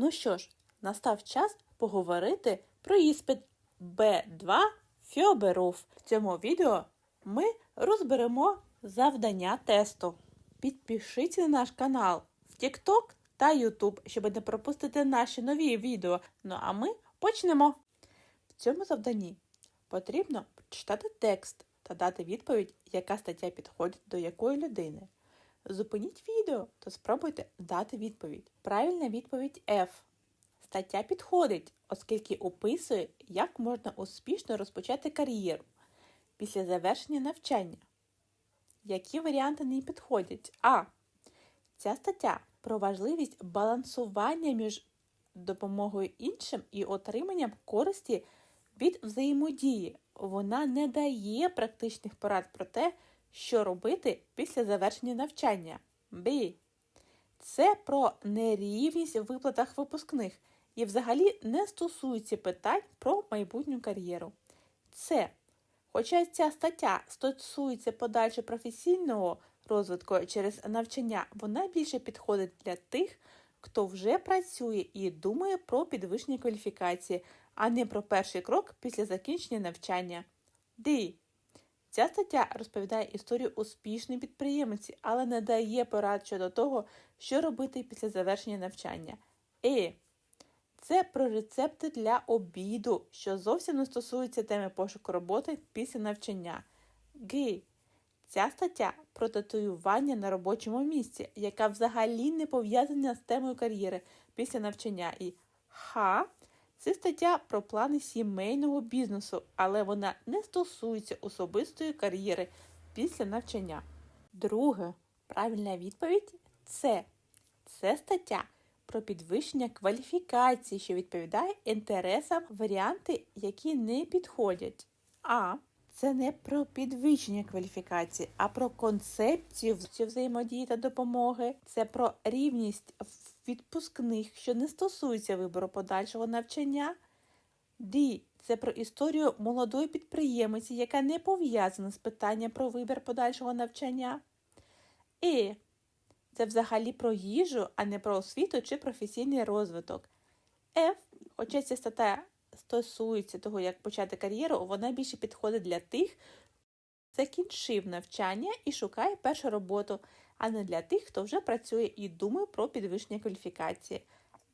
Ну що ж, настав час поговорити про іспит Б2 Фьоберов. В цьому відео ми розберемо завдання тесту. Підпишіться на наш канал в TikTok та YouTube, щоб не пропустити наші нові відео. Ну а ми почнемо. В цьому завданні потрібно прочитати текст та дати відповідь, яка стаття підходить до якої людини. Зупиніть відео та спробуйте дати відповідь. Правильна відповідь F. Стаття підходить, оскільки описує, як можна успішно розпочати кар'єру після завершення навчання. Які варіанти не підходять? А. Ця стаття про важливість балансування між допомогою іншим і отриманням користі від взаємодії. Вона не дає практичних порад про те, що робити після завершення навчання. Б. Це про нерівність в виплатах випускних і взагалі не стосується питань про майбутню кар'єру. С. Хоча ця стаття стосується подальше професійного розвитку через навчання, вона більше підходить для тих, хто вже працює і думає про підвищення кваліфікації, а не про перший крок після закінчення навчання. Д. Ця стаття розповідає історію успішної підприємиці, але не дає порад щодо того, що робити після завершення навчання. Е. Це про рецепти для обіду, що зовсім не стосується теми пошуку роботи після навчання. Г. Ця стаття про татуювання на робочому місці, яка взагалі не пов'язана з темою кар'єри після навчання. І Х. Це стаття про плани сімейного бізнесу, але вона не стосується особистої кар'єри після навчання. Друге, правильна відповідь це. Це стаття про підвищення кваліфікації, що відповідає інтересам варіанти, які не підходять. А. Це не про підвищення кваліфікації, а про концепцію взаємодії та допомоги. Це про рівність відпускних, що не стосується вибору подальшого навчання. Д. Це про історію молодої підприємиці, яка не пов'язана з питанням про вибір подальшого навчання. І. Це взагалі про їжу, а не про освіту чи професійний розвиток. Ф. Хоча ця стаття стосується того, як почати кар'єру, вона більше підходить для тих, хто закінчив навчання і шукає першу роботу, а не для тих, хто вже працює і думає про підвищення кваліфікації.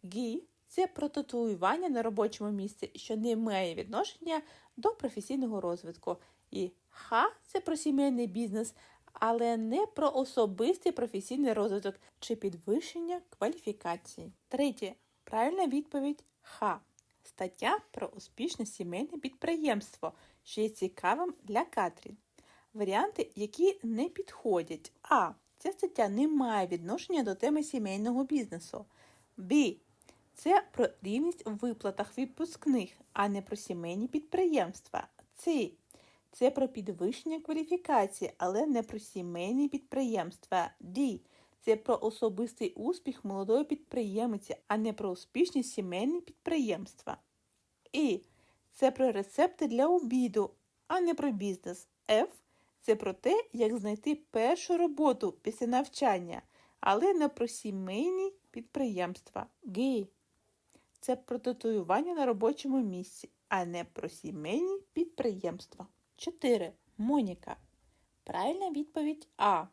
Гі це про татуювання на робочому місці, що не має відношення до професійного розвитку. І Х це про сімейний бізнес, але не про особистий професійний розвиток чи підвищення кваліфікації. Третє. Правильна відповідь Х. Стаття про успішне сімейне підприємство, що є цікавим для Катрін. Варіанти, які не підходять. А. Ця стаття не має відношення до теми сімейного бізнесу. Б. Це про рівність у виплатах відпускних, а не про сімейні підприємства. С. Це про підвищення кваліфікації, але не про сімейні підприємства. Д. Це про особистий успіх молодої підприємиці, а не про успішні сімейні підприємства. І це про рецепти для обіду, а не про бізнес. Ф. Це про те, як знайти першу роботу після навчання, але не про сімейні підприємства. Г. Це про татуювання на робочому місці, а не про сімейні підприємства. 4. Моніка. Правильна відповідь А.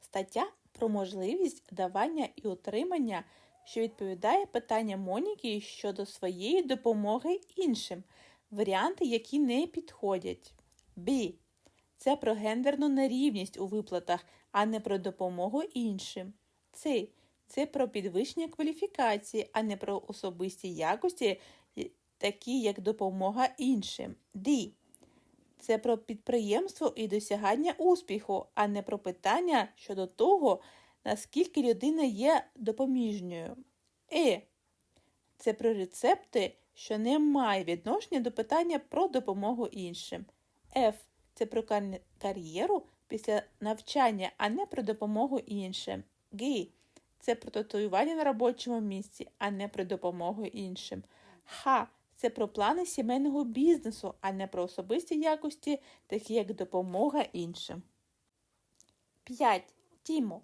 Стаття про можливість давання і отримання, що відповідає питання Моніки щодо своєї допомоги іншим, варіанти, які не підходять. Б. Це про гендерну нерівність у виплатах, а не про допомогу іншим. С. Це про підвищення кваліфікації, а не про особисті якості, такі як допомога іншим. Д. Це про підприємство і досягання успіху, а не про питання щодо того, наскільки людина є допоміжньою. Е. Це про рецепти, що не має відношення до питання про допомогу іншим. Ф. Це про кар'єру після навчання, а не про допомогу іншим. Г. Це про татуювання на робочому місці, а не про допомогу іншим. Х. Це про плани сімейного бізнесу, а не про особисті якості, такі як допомога іншим. 5. Тімо.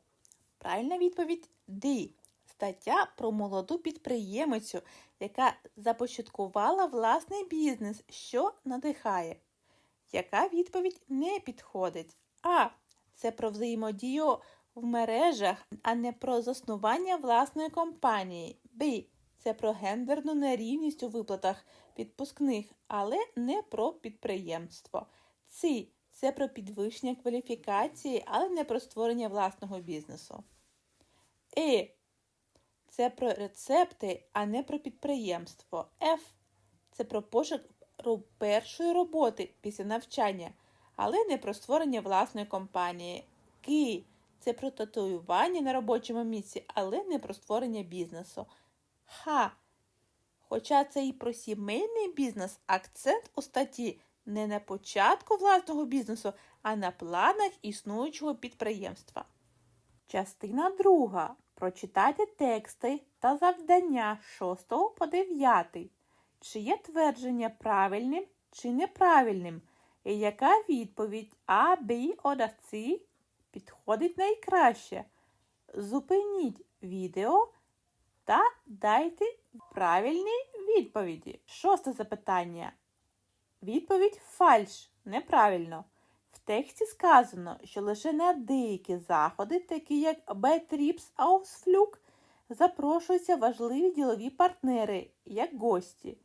Правильна відповідь Д. Стаття про молоду підприємицю, яка започаткувала власний бізнес, що надихає. Яка відповідь не підходить? А. Це про взаємодію в мережах, а не про заснування власної компанії. Б. Це про гендерну нерівність у виплатах підпускних, але не про підприємство. С. Це про підвищення кваліфікації, але не про створення власного бізнесу. Е. Це про рецепти, а не про підприємство. Ф. Це про пошук першої роботи після навчання, але не про створення власної компанії. Ки. Це про татуювання на робочому місці, але не про створення бізнесу. Х. Хоча це і про сімейний бізнес, акцент у статті не на початку власного бізнесу, а на планах існуючого підприємства. Частина друга. Прочитайте тексти та завдання з 6 по 9. Чи є твердження правильним чи неправильним? І яка відповідь А, Б, Ода, С підходить найкраще? Зупиніть відео та дайте правильні відповіді. Шосте запитання. Відповідь фальш. Неправильно. В тексті сказано, що лише на деякі заходи, такі як B-Trips Ausflug, запрошуються важливі ділові партнери, як гості.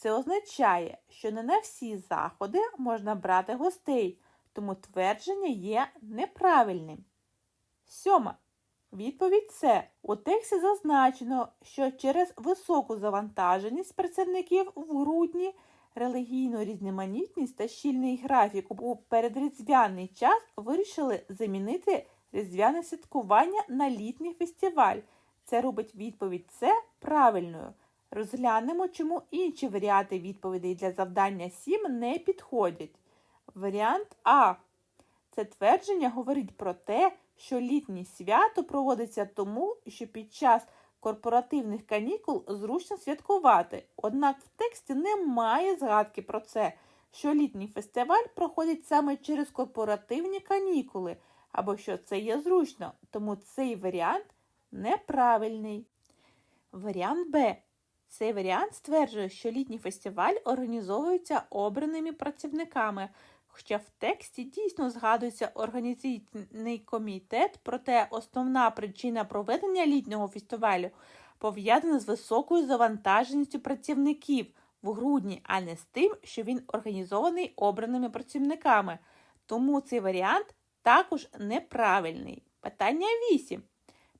Це означає, що не на всі заходи можна брати гостей, тому твердження є неправильним. Сьома. Відповідь С. У тексті зазначено, що через високу завантаженість працівників в грудні релігійну різноманітність та щільний графік у передріздвяний час вирішили замінити різдвяне святкування на літній фестиваль. Це робить відповідь С правильною. Розглянемо, чому інші варіанти відповідей для завдання 7 не підходять. Варіант А. Це твердження говорить про те, що літнє свято проводиться тому, що під час корпоративних канікул зручно святкувати. Однак в тексті немає згадки про це, що літній фестиваль проходить саме через корпоративні канікули, або що це є зручно, тому цей варіант неправильний. Варіант Б. Цей варіант стверджує, що літній фестиваль організовується обраними працівниками, хоча в тексті дійсно згадується організаційний комітет, проте основна причина проведення літнього фестивалю пов'язана з високою завантаженістю працівників в грудні, а не з тим, що він організований обраними працівниками. Тому цей варіант також неправильний. Питання 8.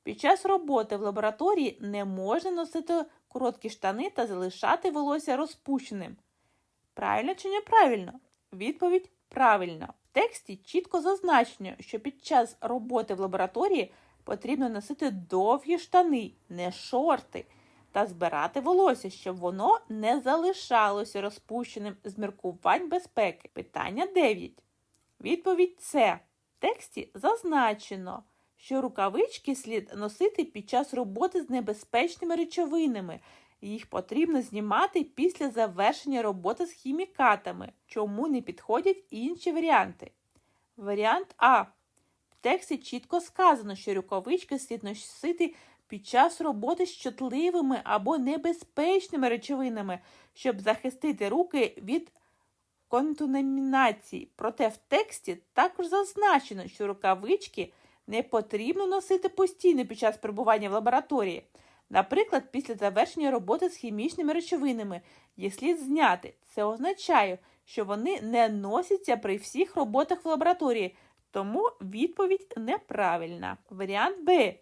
Під час роботи в лабораторії не можна носити короткі штани та залишати волосся розпущеним. Правильно чи неправильно? Відповідь правильно. В тексті чітко зазначено, що під час роботи в лабораторії потрібно носити довгі штани, не шорти, та збирати волосся, щоб воно не залишалося розпущеним з міркувань безпеки. Питання 9. Відповідь С. В тексті зазначено, що рукавички слід носити під час роботи з небезпечними речовинами. Їх потрібно знімати після завершення роботи з хімікатами. Чому не підходять інші варіанти? Варіант А. В тексті чітко сказано, що рукавички слід носити під час роботи з чутливими або небезпечними речовинами, щоб захистити руки від контамінації. Проте в тексті також зазначено, що рукавички не потрібно носити постійно під час перебування в лабораторії. Наприклад, після завершення роботи з хімічними речовинами їх слід зняти. Це означає, що вони не носяться при всіх роботах в лабораторії, тому відповідь неправильна. Варіант Б.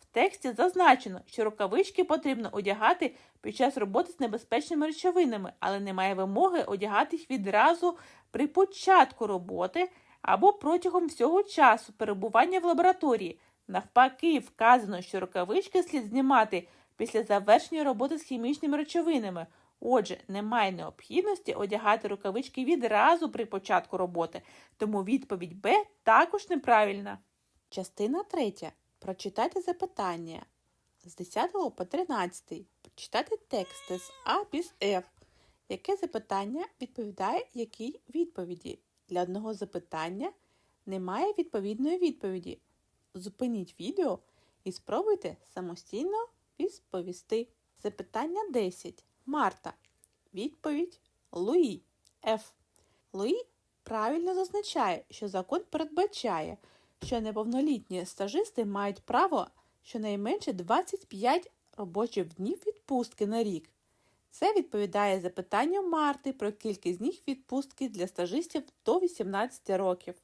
В тексті зазначено, що рукавички потрібно одягати під час роботи з небезпечними речовинами, але немає вимоги одягати їх відразу при початку роботи або протягом всього часу перебування в лабораторії. Навпаки, вказано, що рукавички слід знімати після завершення роботи з хімічними речовинами. Отже, немає необхідності одягати рукавички відразу при початку роботи, тому відповідь Б також неправильна. Частина третя. Прочитайте запитання з 10 по 13. Прочитайте тексти з А bis F. Яке запитання відповідає якій відповіді? Для одного запитання немає відповідної відповіді. Зупиніть відео і спробуйте самостійно відповісти. Запитання 10. Марта. Відповідь Луї. Ф. Луї правильно зазначає, що закон передбачає, що неповнолітні стажисти мають право щонайменше 25 робочих днів відпустки на рік. Це відповідає запитанню Марти про кількість днів відпустки для стажистів до 18 років.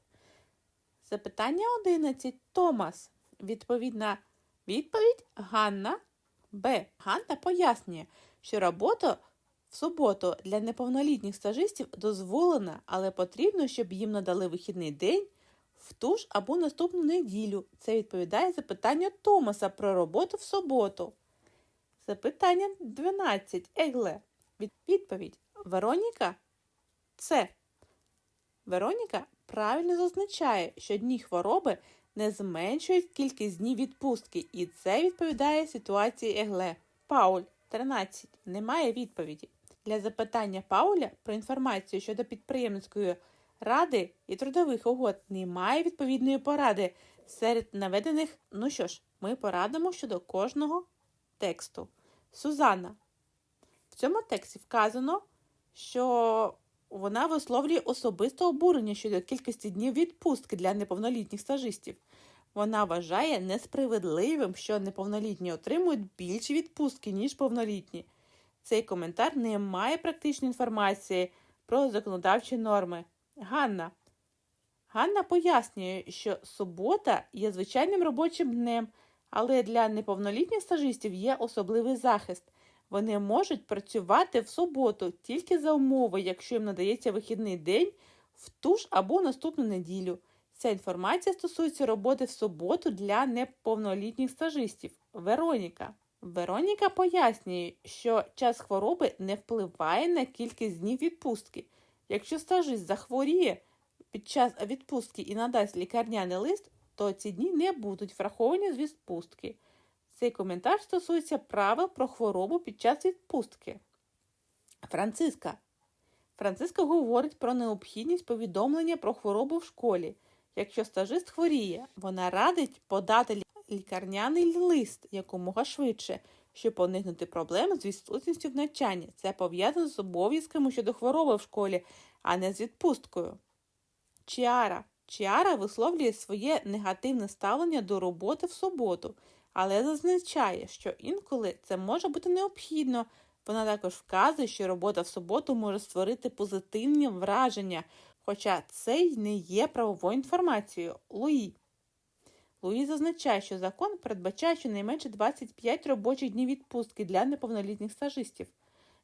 Запитання 11. Томас. Відповідна відповідь Ганна. Б. Ганна пояснює, що робота в суботу для неповнолітніх стажистів дозволена, але потрібно, щоб їм надали вихідний день в ту ж або наступну неділю. Це відповідає запитанню Томаса про роботу в суботу. Запитання 12. Егле. Відповідь. Вероніка. Це. Вероніка правильно зазначає, що дні хвороби не зменшують кількість днів відпустки, і це відповідає ситуації Егле. Пауль 13. Немає відповіді. Для запитання Пауля про інформацію щодо підприємницької ради і трудових угод немає відповідної поради серед наведених. Ну що ж, ми порадимо щодо кожного тексту. Сузанна. В цьому тексті вказано, що вона висловлює особисте обурення щодо кількості днів відпустки для неповнолітніх стажистів. Вона вважає несправедливим, що неповнолітні отримують більші відпустки, ніж повнолітні. Цей коментар не має практичної інформації про законодавчі норми. Ганна. Ганна пояснює, що субота є звичайним робочим днем, але для неповнолітніх стажистів є особливий захист. Вони можуть працювати в суботу тільки за умови, якщо їм надається вихідний день в ту ж або наступну неділю. Ця інформація стосується роботи в суботу для неповнолітніх стажистів. Вероніка. Вероніка пояснює, що час хвороби не впливає на кількість днів відпустки. Якщо стажист захворіє під час відпустки і надасть лікарняний лист, то ці дні не будуть враховані з відпустки. Цей коментар стосується правил про хворобу під час відпустки. Франциска. Франциска говорить про необхідність повідомлення про хворобу в школі. Якщо стажист хворіє, вона радить подати лікарняний лист якомога швидше, щоб уникнути проблем з відсутністю в навчанні. Це пов'язано з обов'язками щодо хвороби в школі, а не з відпусткою. Чіара. Чіара висловлює своє негативне ставлення до роботи в суботу, але зазначає, що інколи це може бути необхідно. Вона також вказує, що робота в суботу може створити позитивні враження, хоча це й не є правовою інформацією. Луї. Луї зазначає, що закон передбачає щонайменше 25 робочих днів відпустки для неповнолітніх стажистів.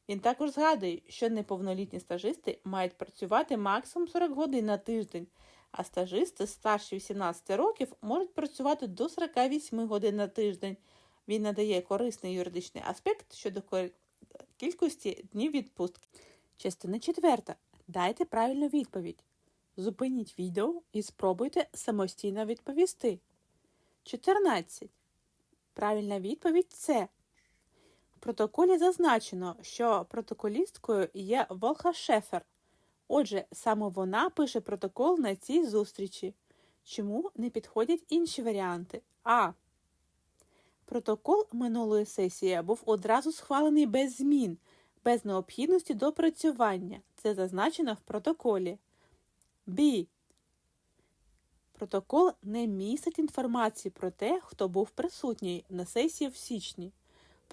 Він також згадує, що неповнолітні стажисти мають працювати максимум 40 годин на тиждень, а стажисти старші 18 років можуть працювати до 48 годин на тиждень. Він надає корисний юридичний аспект щодо кількості днів відпустки. Частина четверта. Дайте правильну відповідь. Зупиніть відео і спробуйте самостійно відповісти. 14. Правильна відповідь це. Протоколі зазначено, що протоколісткою є Волха Шефер. Отже, саме вона пише протокол на цій зустрічі. Чому не підходять інші варіанти? А. Протокол минулої сесії був одразу схвалений без змін, без необхідності допрацювання. Це зазначено в протоколі. Б. Протокол не містить інформації про те, хто був присутній на сесії в січні.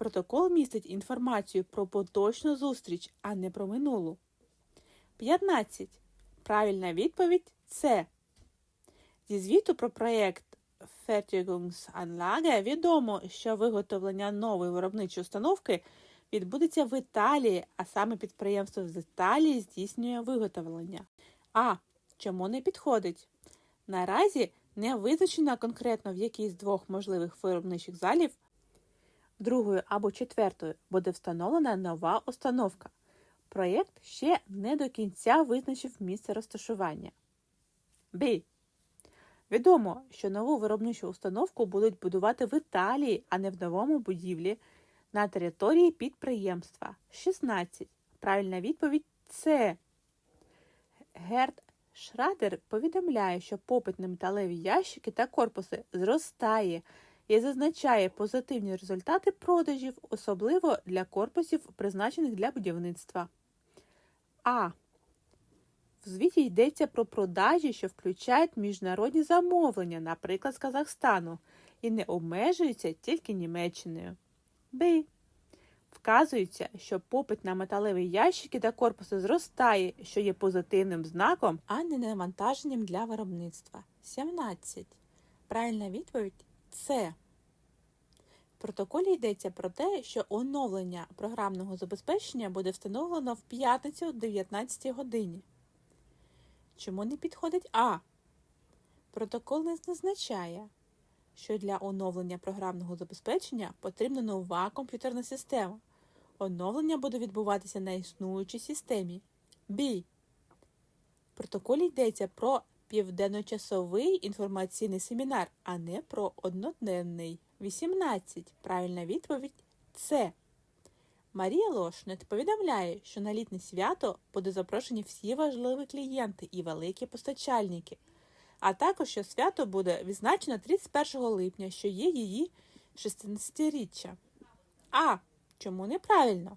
Протокол містить інформацію про поточну зустріч, а не про минулу. 15. Правильна відповідь С. Зі звіту про проєкт Fertigungsanlage відомо, що виготовлення нової виробничої установки відбудеться в Італії, а саме підприємство з Італії здійснює виготовлення. А. Чому не підходить? Наразі не визначено конкретно в якій з двох можливих виробничих залів другою або четвертою буде встановлена нова установка. Проєкт ще не до кінця визначив місце розташування. Б. Відомо, що нову виробничу установку будуть будувати в Італії, а не в новому будівлі на території підприємства. 16. Правильна відповідь С. Герд Шрадер повідомляє, що попит на металеві ящики та корпуси зростає, і зазначає позитивні результати продажів, особливо для корпусів, призначених для будівництва. А. В звіті йдеться про продажі, що включають міжнародні замовлення, наприклад, з Казахстану, і не обмежуються тільки Німеччиною. Б. Вказується, що попит на металеві ящики та корпуси зростає, що є позитивним знаком, а не навантаженням для виробництва. 17. Правильна відповідь С. В протоколі йдеться про те, що оновлення програмного забезпечення буде встановлено в п'ятницю о 19 годині. Чому не підходить А? Протокол не зазначає, що для оновлення програмного забезпечення потрібна нова комп'ютерна система. Оновлення буде відбуватися на існуючій системі. Б. В протоколі йдеться про південночасовий інформаційний семінар, а не про одноденний. 18. Правильна відповідь С. Марія Лошнет повідомляє, що на літнє свято буде запрошені всі важливі клієнти і великі постачальники, а також що свято буде відзначено 31 липня, що є її 16-річчя. А. Чому неправильно?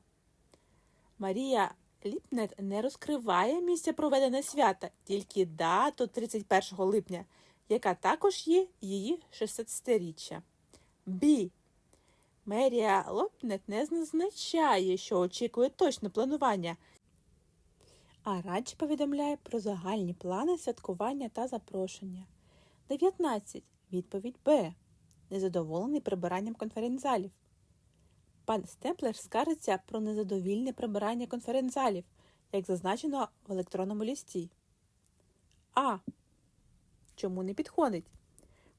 Марія Ліпнет не розкриває місце проведення свята, тільки дату 31 липня, яка також є її 16-річчя. Б. Мерія Лопнет не зазначає, що очікує точне планування, а радше повідомляє про загальні плани святкування та запрошення. 19. Відповідь Б. Незадоволений прибиранням конференц-залів. Пан Стемплер скаржиться про незадовільне прибирання конференц-залів, як зазначено в електронному листі. А. Чому не підходить?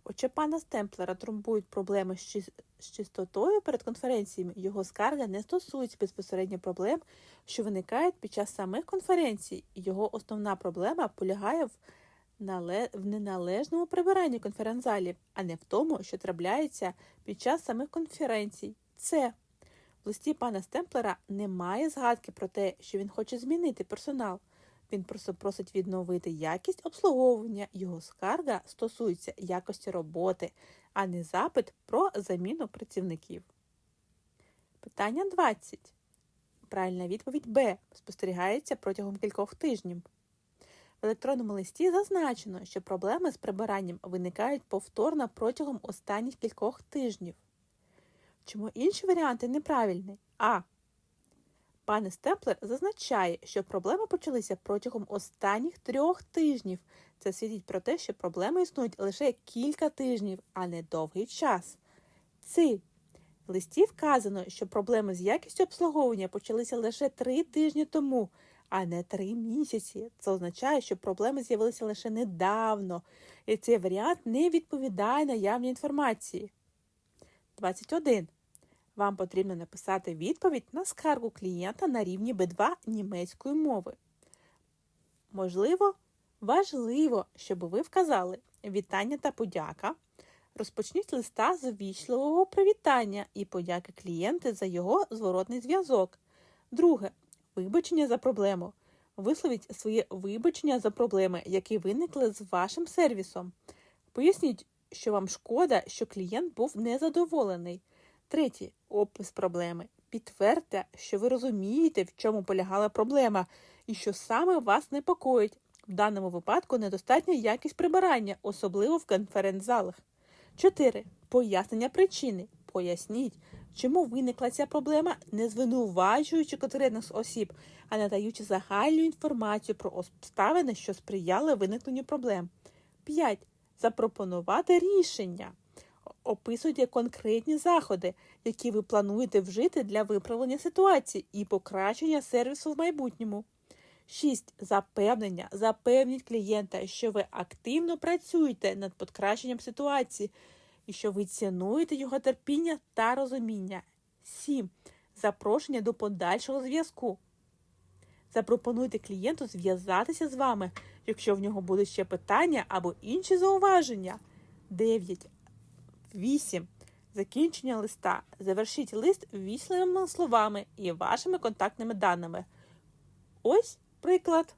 Хоча пана Стемплера турбують проблеми з, чистотою перед конференціями, його скарга не стосується безпосередньо проблем, що виникають під час самих конференцій. і Його основна проблема полягає в, в неналежному прибиранні конференц-залів, а не в тому, що трапляється під час самих конференцій. Це в листі пана Стемплера немає згадки про те, що він хоче змінити персонал. Він просто просить відновити якість обслуговування. Його скарга стосується якості роботи, а не запит про заміну працівників. Питання 20. Правильна відповідь Б. Спостерігається протягом кількох тижнів. В електронному листі зазначено, що проблеми з прибиранням виникають повторно протягом останніх кількох тижнів. Чому інші варіанти неправильні? А. Пане Степлер зазначає, що проблеми почалися протягом останніх трьох тижнів. Це свідчить про те, що проблеми існують лише кілька тижнів, а не довгий час. Ці. В листі вказано, що проблеми з якістю обслуговування почалися лише три тижні тому, а не три місяці. Це означає, що проблеми з'явилися лише недавно, і цей варіант не відповідає наявній інформації. 21. Вам потрібно написати відповідь на скаргу клієнта на рівні B2 німецької мови. Можливо, важливо, щоб ви вказали вітання та подяка. Розпочніть листа з ввічливого привітання і подяки клієнту за його зворотний зв'язок. Друге вибачення за проблему. Висловіть своє вибачення за проблеми, які виникли з вашим сервісом. Поясніть, що вам шкода, що клієнт був незадоволений. Третє опис проблеми. Підтвердьте, що ви розумієте, в чому полягала проблема, і що саме вас непокоїть. В даному випадку недостатня якість прибирання, особливо в конференц-залах. 4. Пояснення причини. Поясніть, чому виникла ця проблема, не звинувачуючи конкретних осіб, а надаючи загальну інформацію про обставини, що сприяли виникненню проблем. 5. Запропонувати рішення. Описуйте конкретні заходи, які ви плануєте вжити для виправлення ситуації і покращення сервісу в майбутньому. 6. Запевнення. Запевніть клієнта, що ви активно працюєте над покращенням ситуації і що ви цінуєте його терпіння та розуміння. 7. Запрошення до подальшого зв'язку. Запропонуйте клієнту зв'язатися з вами, якщо в нього будуть ще питання або інші зауваження. 9. 8. Закінчення листа. Завершіть лист вічливими словами і вашими контактними даними. Ось приклад.